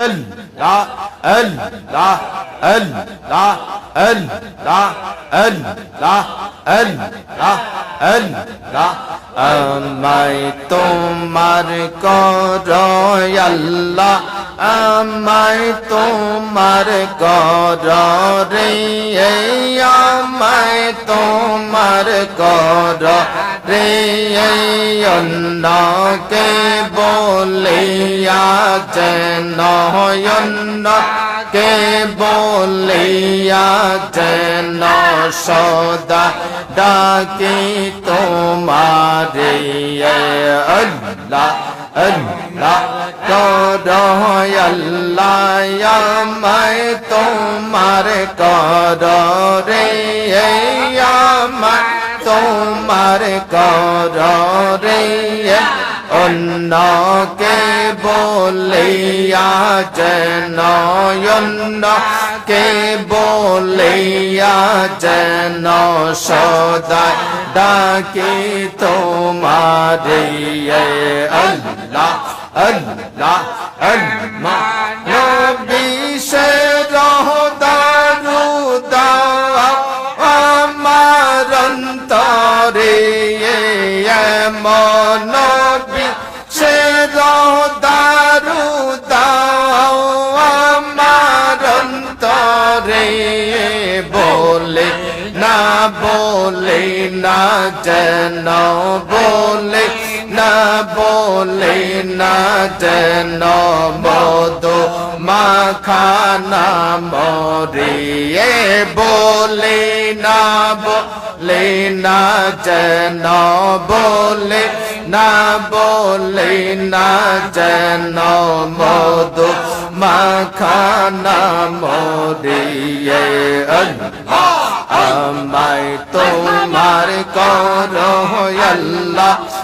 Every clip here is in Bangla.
لا ال لا ال لا ال لا ال لا ال لا ال لا আমায় তোমার কর আল্লাহ আমায় তোমার কর রে আমায় তোমার কর রে অন্যকে বলিয়া যেন কে বলিয়া যেন সদা ডাকি তোমারে আল্লাহ আল্লাহ। আমায় তোমার কর রে আমায় তোমার কর রে অন্যকে বলিয়া যেন অন্যকে বলিয়া যেন সদা ডাকি তোমারে আল্লাহ আল্লাহ আল্লাহ নবী সে রহদারু দাও আমার অন্তরে এমন সে রহদারু দাও আমার অন্তরে বলে না বলে না যেন বলে না বলে না যেন মদ মাখানা মরিয়ে বলে না বলে না যেন বলে না বলে না যেন মদ মাখানা মরিয়ে আমায় তোমার কর আল্লাহ।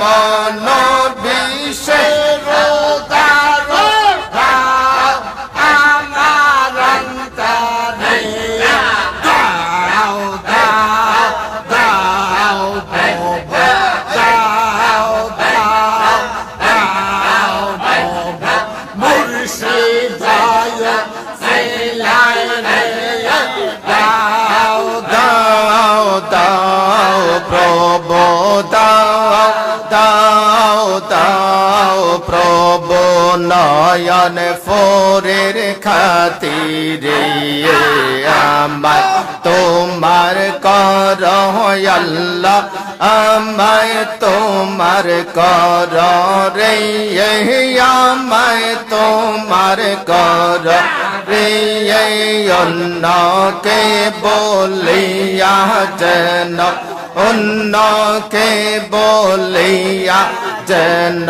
माना নয়ন ফোরের খাতিরে আমার তোমার কর আল্লাহ আমায় তোমার কর রে আমায় তোমার কর রে অন্যকে বলিয়া যেন অন্যকে বলিয়া যেন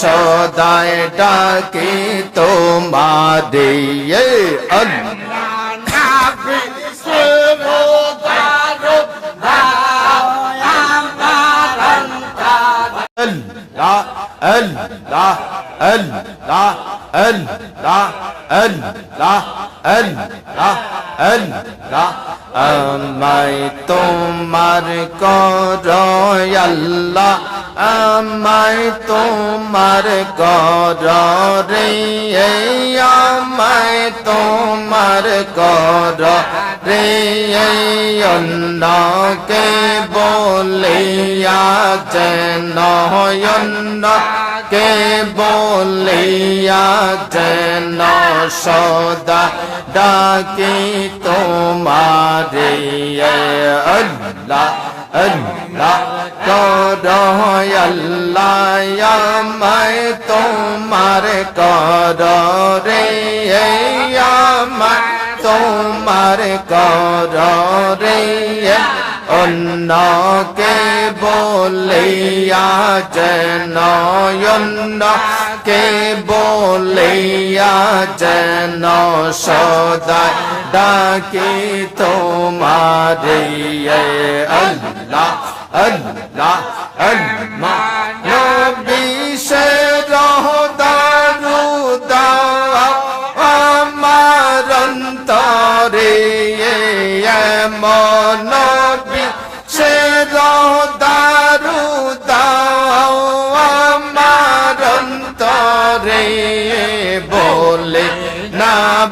সদায় ডাকি তোমারে Allah, Allah, Allah, Allah, Allah. আমায় তোমার কর আল্লাহ, আমায় তোমার কর রে, আমায় তোমার কর রে, অন্যকে বলিয়া যেন অন্যকে বলিয়া যেন সদা ডাকি তোমারে। আল্লাহ আল্লাহ কর আল্লাহ, আমায় তোমার কর রে আমায় তোমার কর রে অন্যকে বলিয়া যেন অন্যকে বলিয়া যেন সদাই ডাকি তোমারে আল্লাহ আল্লাহ আল্লাহ। আমার অন্তরে এমন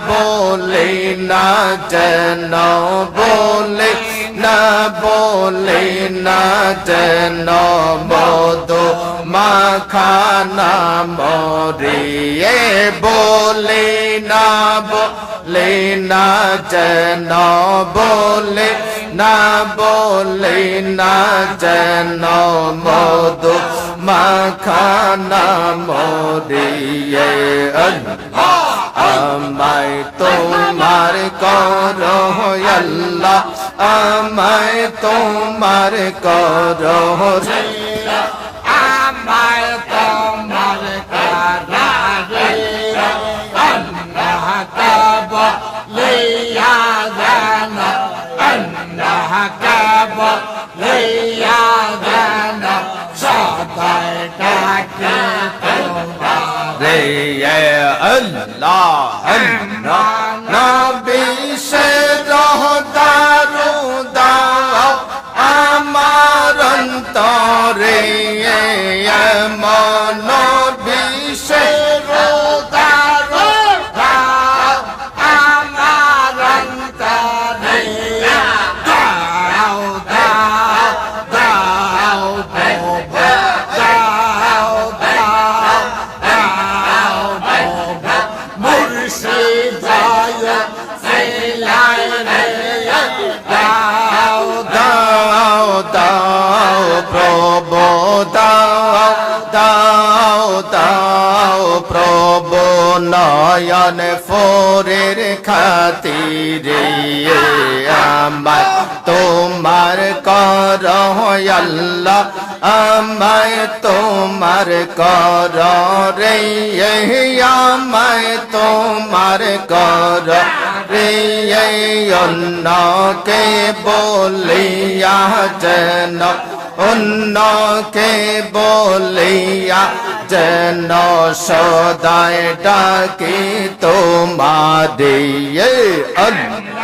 বলে না যেন, বলে না বলে না যেন, মধু মাখানা মরিয়ে বলে না বলে না যেন, বলে না বলে না যেন, মধু মাখানা মরিয়ে। আল্লাহ! আমায় তোমার কর আল্লাহ আমায় তোমার কর আমায় তোমার কারারে আল্লাহ আল্লাহ নবী সে রহদারু দাও আমার অন্তরে এমন নয়ন ফোরের খাতিরে আমার তোমার কর আল্লাহ, আমায় তোমার কর রে, আমায় তোমার কর রে, অন্যকে বলিয়া যেন অন্যকে বলিয়া যেন সদায় ডাকি তোমারে আল্লাহ।